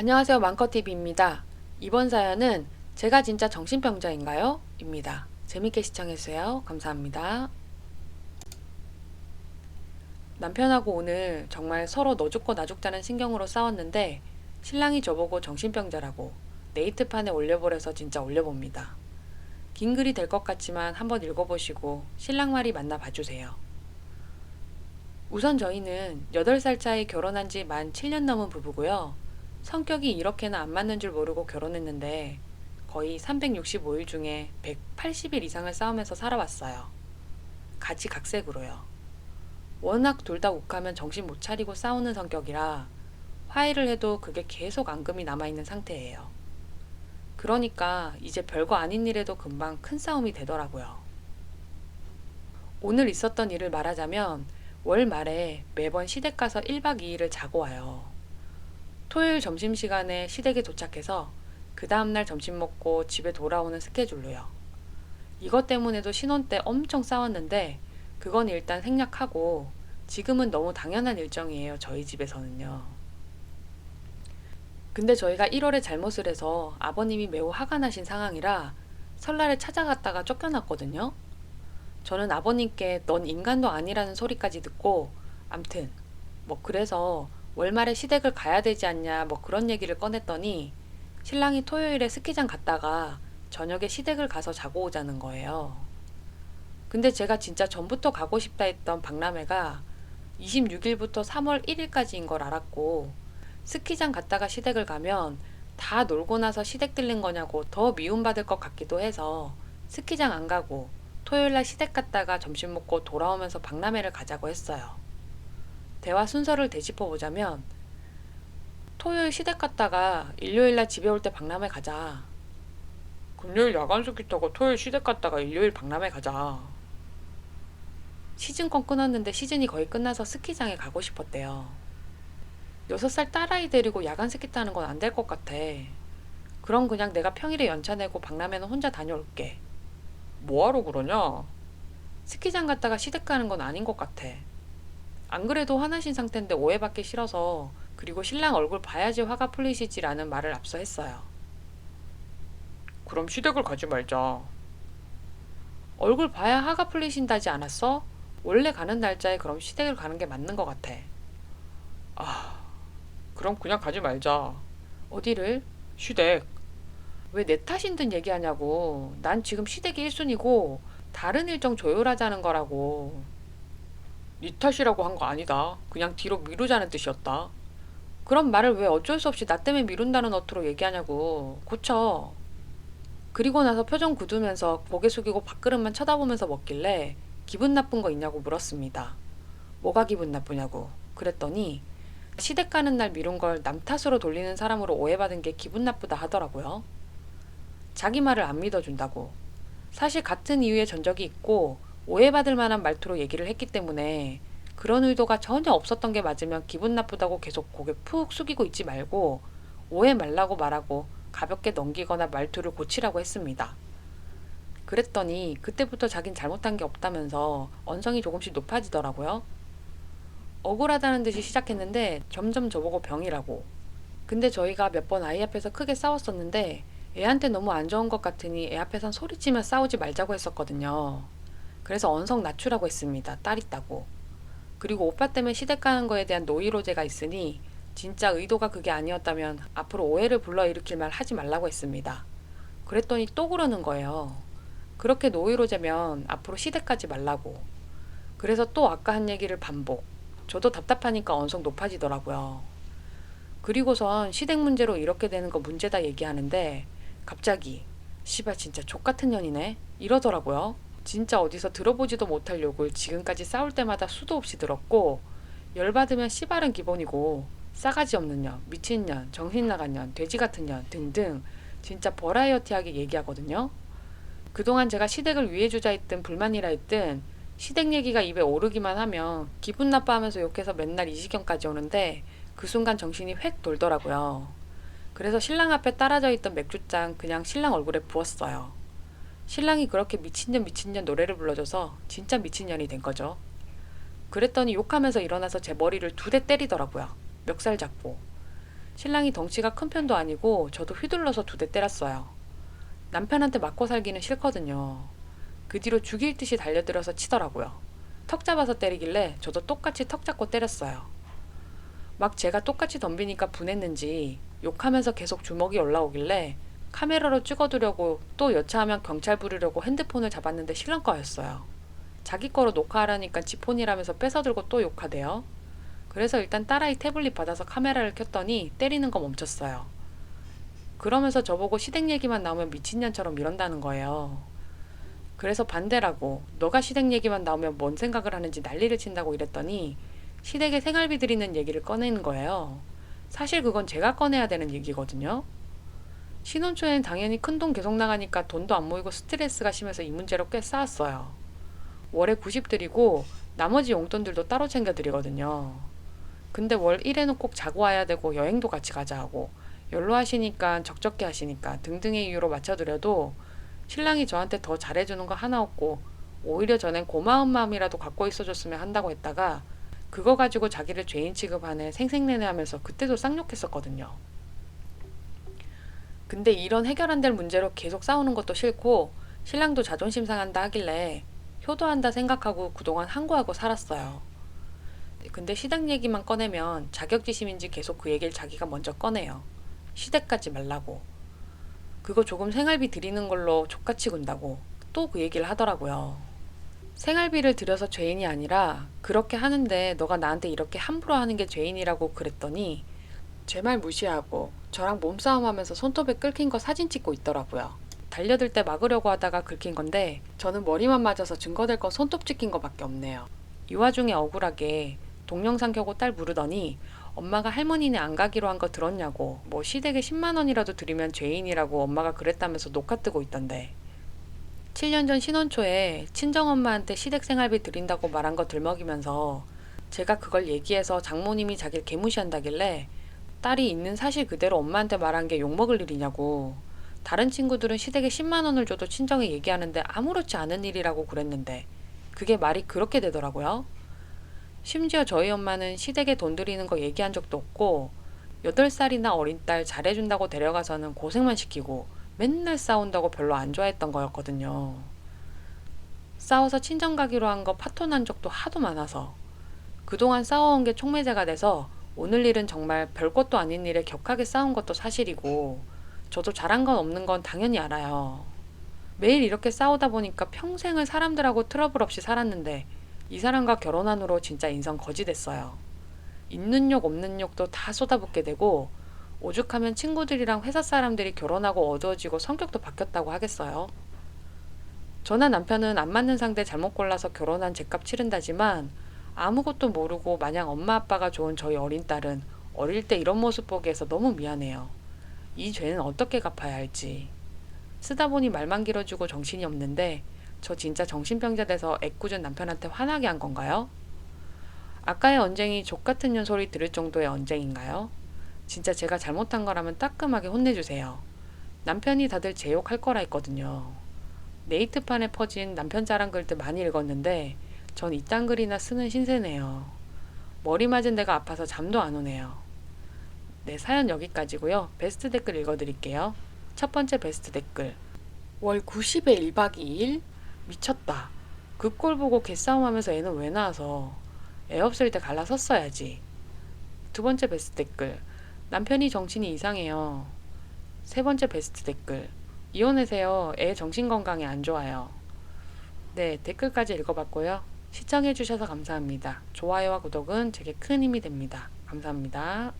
안녕하세요. 망커TV입니다. 이번 사연은 제가 진짜 정신병자인가요? 입니다. 재밌게 시청해주세요. 감사합니다. 남편하고 오늘 정말 서로 너 죽고 나 죽자는 신경으로 싸웠는데 신랑이 저보고 정신병자라고 네이트판에 올려보래서 진짜 올려봅니다. 긴 글이 될 것 같지만 한번 읽어보시고 신랑 말이 맞나 봐주세요. 우선 저희는 8살 차이 결혼한 지 만 7년 넘은 부부고요. 성격이 이렇게나 안 맞는 줄 모르고 결혼했는데 거의 365일 중에 180일 이상을 싸우면서 살아왔어요. 같이 각색으로요. 워낙 둘 다 욱하면 정신 못 차리고 싸우는 성격이라 화해를 해도 그게 계속 앙금이 남아있는 상태예요. 그러니까 이제 별거 아닌 일에도 금방 큰 싸움이 되더라고요. 오늘 있었던 일을 말하자면 월 말에 매번 시댁 가서 1박 2일을 자고 와요. 토요일 점심시간에 시댁에 도착해서 그 다음날 점심 먹고 집에 돌아오는 스케줄로요. 이것 때문에도 신혼 때 엄청 싸웠는데 그건 일단 생략하고 지금은 너무 당연한 일정이에요. 저희 집에서는요. 근데 저희가 1월에 잘못을 해서 아버님이 매우 화가 나신 상황이라 설날에 찾아갔다가 쫓겨났거든요. 저는 아버님께 넌 인간도 아니라는 소리까지 듣고 암튼 뭐 그래서 월말에 시댁을 가야 되지 않냐 뭐 그런 얘기를 꺼냈더니 신랑이 토요일에 스키장 갔다가 저녁에 시댁을 가서 자고 오자는 거예요. 근데 제가 진짜 전부터 가고 싶다 했던 박람회가 26일부터 3월 1일까지인 걸 알았고 스키장 갔다가 시댁을 가면 다 놀고 나서 시댁 들린 거냐고 더 미움받을 것 같기도 해서 스키장 안 가고 토요일 날 시댁 갔다가 점심 먹고 돌아오면서 박람회를 가자고 했어요. 대화 순서를 되짚어 보자면 토요일 시댁 갔다가 일요일 날 집에 올 때 박람회 가자. 금요일 야간 스키 타고 토요일 시댁 갔다가 일요일 박람회 가자. 시즌권 끊었는데 시즌이 거의 끝나서 스키장에 가고 싶었대요. 6살 딸아이 데리고 야간 스키 타는 건 안 될 것 같아. 그럼 그냥 내가 평일에 연차 내고 박람회는 혼자 다녀올게. 뭐하러 그러냐? 스키장 갔다가 시댁 가는 건 아닌 것 같아. 안 그래도 화나신 상태인데 오해받기 싫어서 그리고 신랑 얼굴 봐야지 화가 풀리시지라는 말을 앞서 했어요. 그럼 시댁을 가지 말자. 얼굴 봐야 화가 풀리신다지 않았어? 원래 가는 날짜에 그럼 시댁을 가는 게 맞는 것 같아. 아, 그럼 그냥 가지 말자. 어디를? 시댁. 왜 내 탓인 듯 얘기하냐고. 난 지금 시댁이 1순위고 다른 일정 조율하자는 거라고. 네 탓이라고 한 거 아니다. 그냥 뒤로 미루자는 뜻이었다. 그런 말을 왜 어쩔 수 없이 나 때문에 미룬다는 어투로 얘기하냐고. 고쳐. 그리고 나서 표정 굳으면서 고개 숙이고 밥그릇만 쳐다보면서 먹길래 기분 나쁜 거 있냐고 물었습니다. 뭐가 기분 나쁘냐고. 그랬더니 시댁 가는 날 미룬 걸 남 탓으로 돌리는 사람으로 오해받은 게 기분 나쁘다 하더라고요. 자기 말을 안 믿어준다고. 사실 같은 이유의 전적이 있고 오해받을 만한 말투로 얘기를 했기 때문에 그런 의도가 전혀 없었던 게 맞으면 기분 나쁘다고 계속 고개 푹 숙이고 있지 말고 오해 말라고 말하고 가볍게 넘기거나 말투를 고치라고 했습니다. 그랬더니 그때부터 자긴 잘못한 게 없다면서 언성이 조금씩 높아지더라고요. 억울하다는 듯이 시작했는데 점점 저보고 병이라고. 근데 저희가 몇 번 아이 앞에서 크게 싸웠었는데 애한테 너무 안 좋은 것 같으니 애 앞에선 소리치며 싸우지 말자고 했었거든요. 그래서 언성 낮추라고 했습니다. 딸 있다고. 그리고 오빠 때문에 시댁 가는 거에 대한 노이로제가 있으니 진짜 의도가 그게 아니었다면 앞으로 오해를 불러일으킬 말 하지 말라고 했습니다. 그랬더니 또 그러는 거예요. 그렇게 노이로제면 앞으로 시댁 가지 말라고. 그래서 또 아까 한 얘기를 반복. 저도 답답하니까 언성 높아지더라고요. 그리고선 시댁 문제로 이렇게 되는 거 문제다 얘기하는데 갑자기 씨발 진짜 족 같은 년이네 이러더라고요. 진짜 어디서 들어보지도 못할 욕을 지금까지 싸울 때마다 수도 없이 들었고 열받으면 씨발은 기본이고 싸가지 없는 년, 미친 년, 정신 나간 년, 돼지 같은 년 등등 진짜 버라이어티하게 얘기하거든요. 그동안 제가 시댁을 위해 주자 했든 불만이라 했든 시댁 얘기가 입에 오르기만 하면 기분 나빠하면서 욕해서 맨날 이 지경까지 오는데 그 순간 정신이 획 돌더라고요. 그래서 신랑 앞에 따라져 있던 맥주잔 그냥 신랑 얼굴에 부었어요. 신랑이 그렇게 미친년 미친년 노래를 불러줘서 진짜 미친년이 된 거죠. 그랬더니 욕하면서 일어나서 제 머리를 두 대 때리더라고요. 멱살 잡고. 신랑이 덩치가 큰 편도 아니고 저도 휘둘러서 두 대 때렸어요. 남편한테 맞고 살기는 싫거든요. 그 뒤로 죽일 듯이 달려들어서 치더라고요. 턱 잡아서 때리길래 저도 똑같이 턱 잡고 때렸어요. 막 제가 똑같이 덤비니까 분했는지 욕하면서 계속 주먹이 올라오길래 카메라로 찍어두려고 또 여차하면 경찰 부르려고 핸드폰을 잡았는데 신랑 거였어요. 자기 거로 녹화하라니까 지 폰이라면서 뺏어들고 또 욕하대요. 그래서 일단 딸아이 태블릿 받아서 카메라를 켰더니 때리는 거 멈췄어요. 그러면서 저보고 시댁 얘기만 나오면 미친년처럼 이런다는 거예요. 그래서 반대라고 너가 시댁 얘기만 나오면 뭔 생각을 하는지 난리를 친다고 이랬더니 시댁에 생활비 드리는 얘기를 꺼내는 거예요. 사실 그건 제가 꺼내야 되는 얘기거든요. 신혼 초엔 당연히 큰 돈 계속 나가니까 돈도 안 모이고 스트레스가 심해서 이 문제로 꽤 쌓았어요. 월에 90 드리고 나머지 용돈들도 따로 챙겨 드리거든요. 근데 월 1회는 꼭 자고 와야 되고 여행도 같이 가자 하고 연로 하시니까 적적해 하시니까 등등의 이유로 맞춰드려도 신랑이 저한테 더 잘해주는 거 하나 없고 오히려 전엔 고마운 마음이라도 갖고 있어줬으면 한다고 했다가 그거 가지고 자기를 죄인 취급하네 생색내내 하면서 그때도 쌍욕했었거든요. 근데 이런 해결 안 될 문제로 계속 싸우는 것도 싫고 신랑도 자존심 상한다 하길래 효도한다 생각하고 그동안 항고하고 살았어요. 근데 시댁 얘기만 꺼내면 자격지심인지 계속 그 얘기를 자기가 먼저 꺼내요. 시댁 가지 말라고. 그거 조금 생활비 드리는 걸로 족같이 군다고 또 그 얘기를 하더라고요. 생활비를 들여서 죄인이 아니라 그렇게 하는데 너가 나한테 이렇게 함부로 하는 게 죄인이라고 그랬더니 제 말 무시하고 저랑 몸싸움 하면서 손톱에 끓긴 거 사진 찍고 있더라고요. 달려들 때 막으려고 하다가 긁힌 건데 저는 머리만 맞아서 증거될 건 손톱 찍힌 거밖에 없네요. 이 와중에 억울하게 동영상 켜고 딸 부르더니 엄마가 할머니네 안 가기로 한 거 들었냐고 뭐 시댁에 10만 원이라도 드리면 죄인이라고 엄마가 그랬다면서 녹화 뜨고 있던데 7년 전 신혼 초에 친정엄마한테 시댁 생활비 드린다고 말한 거 들먹이면서 제가 그걸 얘기해서 장모님이 자기를 개무시한다길래 딸이 있는 사실 그대로 엄마한테 말한 게 욕먹을 일이냐고 다른 친구들은 시댁에 10만 원을 줘도 친정에 얘기하는데 아무렇지 않은 일이라고 그랬는데 그게 말이 그렇게 되더라고요. 심지어 저희 엄마는 시댁에 돈 드리는 거 얘기한 적도 없고 8살이나 어린 딸 잘해준다고 데려가서는 고생만 시키고 맨날 싸운다고 별로 안 좋아했던 거였거든요. 싸워서 친정 가기로 한 거 파토 난 적도 하도 많아서 그동안 싸워온 게 촉매제가 돼서 오늘 일은 정말 별것도 아닌 일에 격하게 싸운 것도 사실이고 저도 잘한 건 없는 건 당연히 알아요. 매일 이렇게 싸우다 보니까 평생을 사람들하고 트러블 없이 살았는데 이 사람과 결혼한 후로 진짜 인성 거지 됐어요. 있는 욕 없는 욕도 다 쏟아붓게 되고 오죽하면 친구들이랑 회사 사람들이 결혼하고 어두워지고 성격도 바뀌었다고 하겠어요. 저나 남편은 안 맞는 상대 잘못 골라서 결혼한 죄값 치른다지만 아무것도 모르고 마냥 엄마 아빠가 좋은 저희 어린 딸은 어릴 때 이런 모습 보게 해서 너무 미안해요. 이 죄는 어떻게 갚아야 할지. 쓰다 보니 말만 길어지고 정신이 없는데 저 진짜 정신병자 돼서 애꿎은 남편한테 화나게 한 건가요? 아까의 언쟁이 족 같은 년 소리 들을 정도의 언쟁인가요? 진짜 제가 잘못한 거라면 따끔하게 혼내주세요. 남편이 다들 제 욕할 거라 했거든요. 네이트판에 퍼진 남편 자랑 글들 많이 읽었는데 전 이딴 글이나 쓰는 신세네요. 머리 맞은 데가 아파서 잠도 안 오네요. 네, 사연 여기까지고요. 베스트 댓글 읽어드릴게요. 첫 번째 베스트 댓글. 월 90에 1박 2일? 미쳤다. 그 꼴 보고 개싸움하면서 애는 왜 낳아서 애 없을 때 갈라섰어야지. 두 번째 베스트 댓글. 남편이 정신이 이상해요. 세 번째 베스트 댓글. 이혼하세요. 애 정신 건강에 안 좋아요. 네, 댓글까지 읽어봤고요. 시청해주셔서 감사합니다. 좋아요와 구독은 제게 큰 힘이 됩니다. 감사합니다.